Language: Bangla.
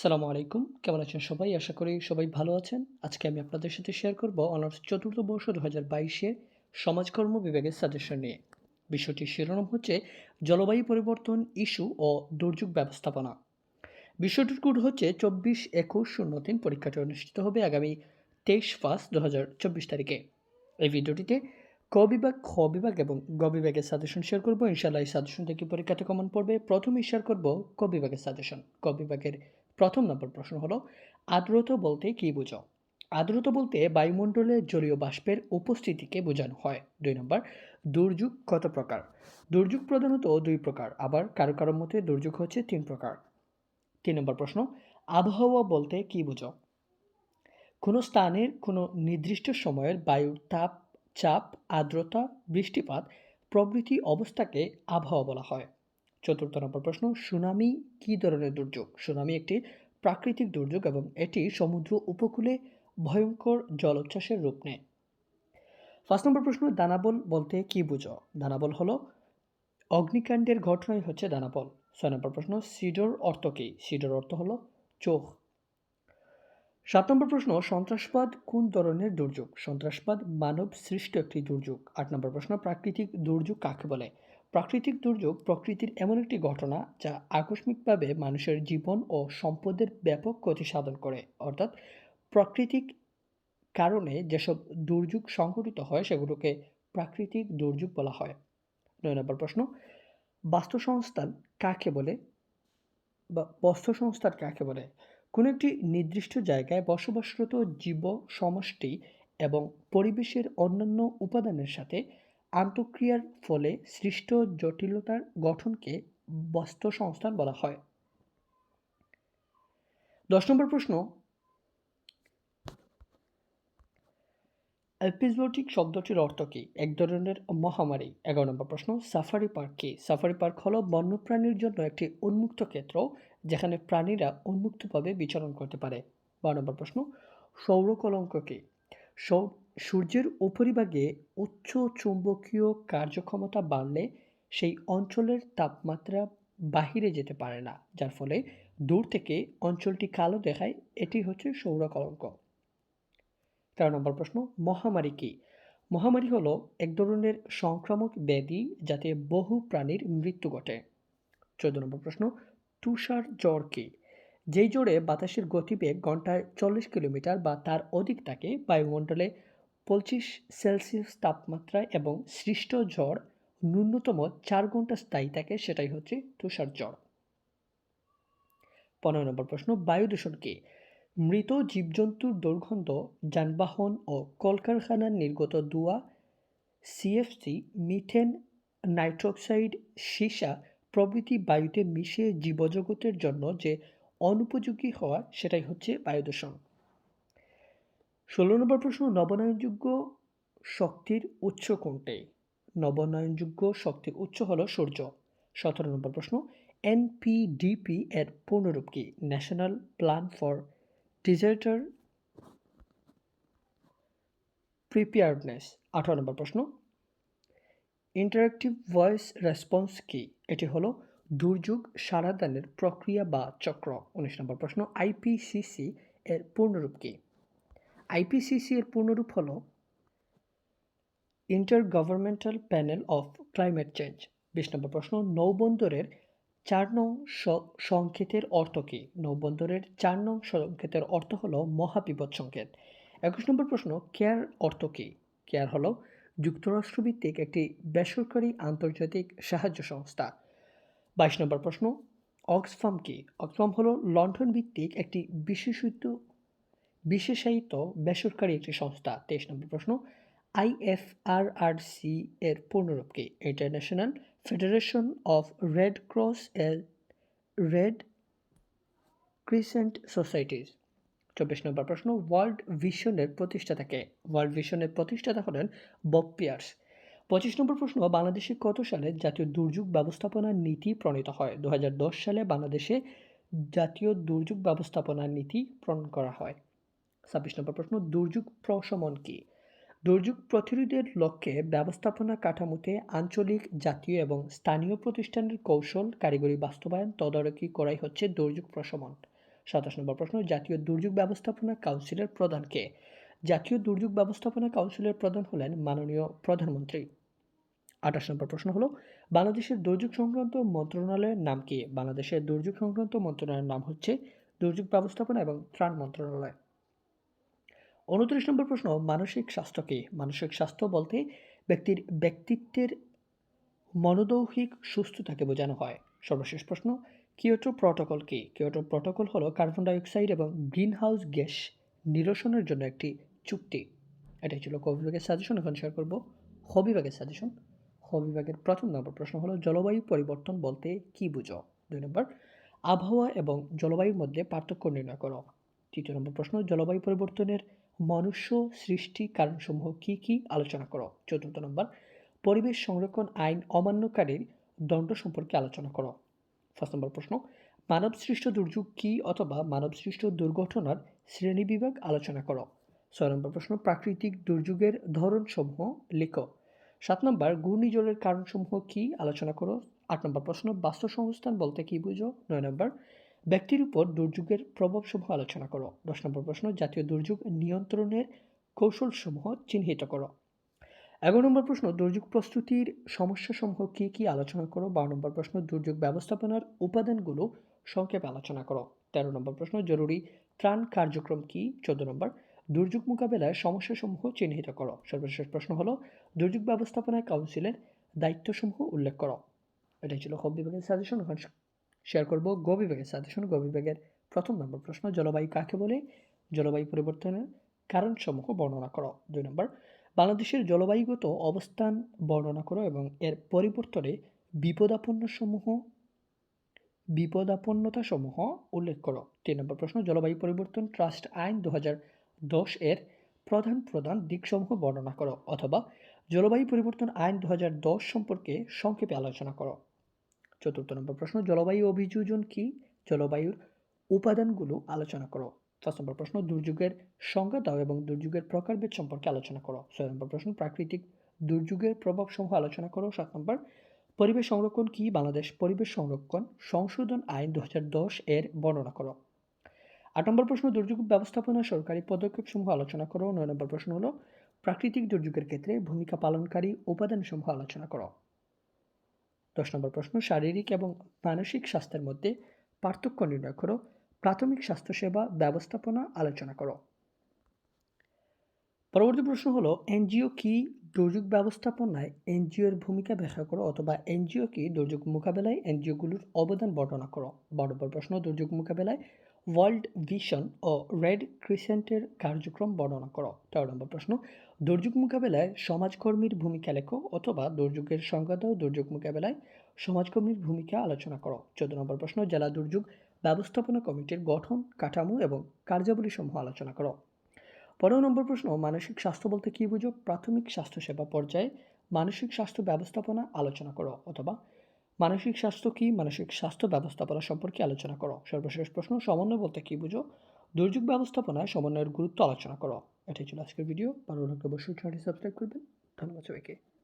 সালামু আলাইকুম। কেমন আছেন সবাই? আশা করি সবাই ভালো আছেন। আজকে আমি আপনাদের সাথে শেয়ার করব অনার্স চতুর্থ বর্ষ দু হাজার বাইশে সমাজকর্ম বিভাগের সাজেশন নিয়ে। বিষয়টির শিরোনাম হচ্ছে জলবায়ু পরিবর্তন ইস্যু ও দুর্যোগ ব্যবস্থাপনা। বিষয়টির কোড হচ্ছে চব্বিশ একুশ শূন্য তিন। পরীক্ষাটি অনুষ্ঠিত হবে আগামী তেইশ পাঁচ দু হাজার চব্বিশ তারিখে। এই ভিডিওটিতে ক বিভাগ, খ বিভাগ এবং গ বিভাগের সাজেশন শেয়ার করব। ইনশাল্লাহ এই সাজেশন থেকে পরীক্ষাতে কমন পড়বে। প্রথমে শেয়ার করব ক বিভাগের সাজেশন ক বিভাগের প্রথম নম্বর প্রশ্ন হলো আর্দ্রতা বলতে কী বোঝো? আর্দ্রতা বলতে বায়ুমণ্ডলে জলীয় বাষ্পের উপস্থিতিকে বোঝানো হয়। দুই নম্বর, দুর্যোগ কত প্রকার? দুর্যোগ প্রধানত দুই প্রকার, আবার কারও কারও মতে দুর্যোগ হচ্ছে তিন প্রকার। তিন নম্বর প্রশ্ন, আবহাওয়া বলতে কী বোঝো? কোনো স্থানের কোনো নির্দিষ্ট সময়ের বায়ুর তাপ, চাপ, আর্দ্রতা, বৃষ্টিপাত প্রভৃতি অবস্থাকে আবহাওয়া বলা হয়। চতুর্থ নম্বর প্রশ্ন, সুনামি কি ধরনের দুর্যোগ? সুনামি একটি প্রাকৃতিক দুর্যোগ এবং এটি সমুদ্র উপকূলে ভয়ঙ্কর জলোচ্ছ্বাসের রূপ নেয়। ফার্স্ট নম্বর প্রশ্ন, দানাবল বলতে কি বুঝো? দানাবল হলো অগ্নিকাণ্ডের ঘটনাই হচ্ছে দানাবল। ছয় নম্বর প্রশ্ন, সিডোর অর্থ কী? সিডর অর্থ হলো চোখ। সাত নম্বর প্রশ্ন, সন্ত্রাসবাদ কোন ধরনের দুর্যোগ? সন্ত্রাসবাদ মানব সৃষ্ট একটি দুর্যোগ। আট নম্বর প্রশ্ন, প্রাকৃতিক দুর্যোগ কাকে বলে? প্রাকৃতিক দুর্যোগ প্রকৃতির এমন একটি ঘটনা যা আকস্মিকভাবে মানুষের জীবন ও সম্পদের ব্যাপক ক্ষতি সাধন করে। অর্থাৎ প্রাকৃতিক কারণে যেসব দুর্যোগ সংঘটিত হয়, সেগুলোকে প্রাকৃতিক দুর্যোগ বলা হয়। নয় নম্বর প্রশ্ন, বাস্তুসংস্থান কাকে বলে? বা বস্ত্রসংস্থান কাকে বলে? কোনো একটি নির্দিষ্ট জায়গায় বসবাসরত জীব সমষ্টি এবং পরিবেশের অন্যান্য উপাদানের সাথে আন্তঃক্রিয়ার ফলে সৃষ্ট জটিলতার গঠনকে বাস্তুসংস্থান বলা হয়। দশ নম্বর প্রশ্ন। এপিজোটিক শব্দটির অর্থ কী? এক ধরনের মহামারী। এগারো নম্বর প্রশ্ন। সাফারি পার্ক কী? সাফারি পার্ক হলো বন্যপ্রাণীর জন্য একটি উন্মুক্ত ক্ষেত্র যেখানে প্রাণীরা উন্মুক্তভাবে বিচরণ করতে পারে। বারো নম্বর প্রশ্ন। সৌর সূর্যের উপরিভাগে উচ্চ চুম্বকীয় কার্যক্ষমতা বাড়লে সেই অঞ্চলের তাপমাত্রা বাহিরে যেতে পারে না, যার ফলে দূর থেকে অঞ্চলটি কালো দেখায়। এটি হচ্ছে সৌরকলঙ্ক। তেরো নম্বর প্রশ্ন, মহামারী কী? মহামারী হলো এক ধরনের সংক্রামক ব্যাধি যাতে বহু প্রাণীর মৃত্যু ঘটে। চোদ্দ নম্বর প্রশ্ন, তুষার জ্বর কী? যেই জোরে বাতাসের গতিবেগ ঘন্টায় চল্লিশ কিলোমিটার বা তার অধিক থাকে, বায়ুমণ্ডলে পঁচিশ সেলসিয়াস তাপমাত্রায় এবং সৃষ্ট ঝড় ন্যূনতম চার ঘণ্টা স্থায়ী থাকে, সেটাই হচ্ছে তুষার ঝড়। পনেরো নম্বর প্রশ্ন, বায়ু দূষণ কি? মৃত জীবজন্তুর দুর্গন্ধ, যানবাহন ও কলকারখানার নির্গত ধোঁয়া সিএফসি মিথেন, নাইট্রোক্সাইড, সীসা প্রভৃতি বায়ুতে মিশে জীবজগতের জন্য যে অনুপযোগী হওয়া সেটাই হচ্ছে বায়ু দূষণ ষোলো নম্বর প্রশ্ন নবনয়নযোগ্য শক্তির উৎস কোনটি? নবনয়নযোগ্য শক্তির উৎস হলো সূর্য। সতেরো নম্বর প্রশ্ন, এনপিডিপি এর পূর্ণরূপ কি? National plan for disaster preparedness আঠারো নম্বর প্রশ্ন ইন্টারাক্টিভ ভয়েস রেসপন্স কি? এটি হলো দুর্যোগ সারাদানের প্রক্রিয়া বা চক্র। উনিশ নম্বর প্রশ্ন আইপিসিসি এর পূর্ণরূপ কি? আইপিসিসি এর পূর্ণরূপ হল intergovernmental panel of climate change বিশ নম্বর প্রশ্ন, নৌবন্দরের চার নং সংকেতের অর্থ কী? নৌবন্দরের চার নং সংকেতের অর্থ হল মহাবিপদ সংকেত। একুশ নম্বর প্রশ্ন, কেয়ার অর্থ কী? কেয়ার হলো যুক্তরাষ্ট্রভিত্তিক একটি বেসরকারি আন্তর্জাতিক সাহায্য সংস্থা। বাইশ নম্বর প্রশ্ন, অক্সফাম কি? অক্সফাম হলো লন্ডন ভিত্তিক একটি বিশেষিত, বিশেষায়িত বেসরকারি একটি সংস্থা। তেইশ নম্বর প্রশ্ন আইএফআরআরসি এর পূর্ণরূপ কি? International federation of red cross এর রেড ক্রিসেন্ট সোসাইটিস। চব্বিশ নম্বর প্রশ্ন, ওয়ার্ল্ড ভিশনের প্রতিষ্ঠাতাকে ওয়ার্ল্ড ভিশনের প্রতিষ্ঠাতা হলেন বব পিয়ার্স। পঁচিশ নম্বর প্রশ্ন, বাংলাদেশে কত সালে জাতীয় দুর্যোগ ব্যবস্থাপনা নীতি প্রণীত হয়? দু হাজার দশ সালে বাংলাদেশে জাতীয় দুর্যোগ ব্যবস্থাপনা নীতি প্রণয়ন করা হয়। ছাব্বিশ নম্বর প্রশ্ন, দুর্যোগ প্রশমন কী? দুর্যোগ প্রতিরোধের লক্ষ্যে ব্যবস্থাপনা কাঠামোতে আঞ্চলিক, জাতীয় এবং স্থানীয় প্রতিষ্ঠানের কৌশল, কারিগরি বাস্তবায়ন, তদারকি করাই হচ্ছে দুর্যোগ প্রশমন। সাতাশ নম্বর প্রশ্ন, জাতীয় দুর্যোগ ব্যবস্থাপনা কাউন্সিলের প্রধান কে? জাতীয় দুর্যোগ ব্যবস্থাপনা কাউন্সিলের প্রধান হলেন মাননীয় প্রধানমন্ত্রী। আঠাশ নম্বর প্রশ্ন হলো, বাংলাদেশের দুর্যোগ সংক্রান্ত মন্ত্রণালয়ের নাম কি? বাংলাদেশের দুর্যোগ সংক্রান্ত মন্ত্রণালয়ের নাম হচ্ছে দুর্যোগ ব্যবস্থাপনা এবং ত্রাণ মন্ত্রণালয়। উনত্রিশ নম্বর প্রশ্ন, মানসিক স্বাস্থ্য কি? মানসিক স্বাস্থ্য বলতে ব্যক্তির ব্যক্তিত্বের মনোদৈহিক সুস্থতাকে বোঝানো হয়। সর্বশেষ প্রশ্ন, কিয়োটো প্রটোকল কি? কিয়োটো প্রটোকল হলো কার্বন ডাইঅক্সাইড এবং গ্রিন হাউস গ্যাস নিরসনের জন্য একটি চুক্তি। এটাই ছিল ক বিভাগের সাজেশন এখন শেয়ার করব খ বিভাগের সাজেশন খ বিভাগের প্রথম নম্বর প্রশ্ন হলো, জলবায়ু পরিবর্তন বলতে কি বুঝো? দুই নম্বর, আবহাওয়া এবং জলবায়ুর মধ্যে পার্থক্য নির্ণয় করো। তৃতীয় নম্বর প্রশ্ন, জলবায়ু পরিবর্তনের মনুষ্য সৃষ্টি কারণসমূহ কি কি আলোচনা করো? চতুর্থ নম্বর, পরিবেশ সংরক্ষণ আইন অমান্যকারীর দণ্ড সম্পর্কে আলোচনা করো। ফার্স্ট নম্বর প্রশ্ন মানব সৃষ্ট দুর্যোগ কি অথবা মানব সৃষ্ট দুর্ঘটনার শ্রেণীবিভাগ আলোচনা করো? ছয় নম্বর প্রশ্ন, প্রাকৃতিক দুর্যোগের ধরনসমূহ লেখো। সাত নম্বর, ঘূর্ণিঝড়ের কারণসমূহ কি? আলোচনা করো। আট নম্বর প্রশ্ন, বাস্তুসংস্থান বলতে কি বুঝো? নয় নম্বর, ব্যক্তির উপর দুর্যোগের প্রভাবসমূহ আলোচনা করো। দশ নম্বর প্রশ্ন, জাতীয় দুর্যোগ নিয়ন্ত্রণের কৌশলসমূহ চিহ্নিত করো। এগারো নম্বর প্রশ্ন, দুর্যোগ প্রস্তুতির সমস্যাসমূহ কী কী? আলোচনা করো। বারো নম্বর প্রশ্ন, দুর্যোগ ব্যবস্থাপনার উপাদানগুলো সংক্ষেপে আলোচনা করো। তেরো নম্বর প্রশ্ন, জরুরি ত্রাণ কার্যক্রম কি? চোদ্দ নম্বর দুর্যোগ মোকাবেলায় সমস্যাসমূহ চিহ্নিত করো। সর্বশেষ প্রশ্ন হলো, দুর্যোগ ব্যবস্থাপনা কাউন্সিলের দায়িত্বসমূহ উল্লেখ করো। এটাই ছিল হব বিভাগের সাজেশন। এখন শেয়ার করব গ বিভাগের সাজেশন। গ বিভাগের প্রথম নম্বর প্রশ্ন, জলবায়ু কাকে বলে? জলবায়ু পরিবর্তনের কারণসমূহ বর্ণনা করো। দুই নম্বর, বাংলাদেশের জলবায়ুগত অবস্থান বর্ণনা করো এবং এর পরিবর্তনে বিপদাপন্নসমূহ, বিপদাপন্নতাসমূহ উল্লেখ করো। তিন নম্বর প্রশ্ন, জলবায়ু পরিবর্তন ট্রাস্ট আইন দু হাজার দশ এর প্রধান প্রধান দিকসমূহ বর্ণনা করো অথবা জলবায়ু পরিবর্তন আইন দু সম্পর্কে সংক্ষেপে আলোচনা করো। চতুর্থ নম্বর প্রশ্ন, জলবায়ু অভিযোজন কি? জলবায়ুর উপাদানগুলো আলোচনা করো। পাঁচ নম্বর প্রশ্ন, দুর্যোগের সংজ্ঞা দাও এবং দুর্যোগের প্রকারভেদ সম্পর্কে আলোচনা করো। ছয় নম্বর প্রশ্ন, প্রাকৃতিক দুর্যোগের প্রভাব সমূহ আলোচনা করো। সাত নম্বর, পরিবেশ সংরক্ষণ কি? বাংলাদেশ পরিবেশ সংরক্ষণ সংশোধন আইন দু হাজার দশ এর বর্ণনা করো। আট নম্বর প্রশ্ন, দুর্যোগ ব্যবস্থাপনা সরকারি পদক্ষেপ সমূহ আলোচনা করো। নয় নম্বর প্রশ্ন হলো, প্রাকৃতিক দুর্যোগের ক্ষেত্রে ভূমিকা পালনকারী উপাদান সমূহ আলোচনা করো। দশ নম্বর প্রশ্ন, শারীরিক এবং মানসিক স্বাস্থ্যের মধ্যে পার্থক্য নির্ণয় করো। প্রাথমিক স্বাস্থ্যসেবা ব্যবস্থাপনা আলোচনা করো। পরবর্তী প্রশ্ন হলো, এনজিও কি দুর্যোগ ব্যবস্থাপনায় এনজিওর ভূমিকা ব্যাখ্যা করো অথবা এনজিও কি দুর্যোগ মোকাবেলায় এনজিওগুলোর অবদান বর্ণনা করো? বড় প্রশ্ন, দুর্যোগ মোকাবেলায় ওয়ার্ল্ড ভিশন ও রেড ক্রিসেন্টের কার্যক্রম বর্ণনা করো। তেরো নম্বর প্রশ্ন, দুর্যোগ মোকাবেলায় সমাজকর্মীর ভূমিকা লেখো অথবা দুর্যোগের সংজ্ঞা দাও দুর্যোগ মোকাবেলায় সমাজকর্মীর ভূমিকা আলোচনা করো। চোদ্দ নম্বর প্রশ্ন, জেলা দুর্যোগ ব্যবস্থাপনা কমিটির গঠন, কাঠামো এবং কার্যাবলী সমূহ আলোচনা করো। পনেরো নম্বর প্রশ্ন, মানসিক স্বাস্থ্য বলতে কী বুঝো? প্রাথমিক স্বাস্থ্যসেবা পর্যায়ে মানসিক স্বাস্থ্য ব্যবস্থাপনা আলোচনা করো অথবা মানসিক স্বাস্থ্য কী? মানসিক স্বাস্থ্য ব্যবস্থাপনা সম্পর্কে আলোচনা করো। সর্বশেষ প্রশ্ন, সমন্বয় বলতে কী বুঝো? দুর্যোগ ব্যবস্থাপনায় সমন্বয়ের গুরুত্ব আলোচনা করো। এটাই ছিল আজকের ভিডিও ভালো লাগলে অবশ্যই চ্যানেলটি সাবস্ক্রাইব করবেন। ধন্যবাদ সবাইকে।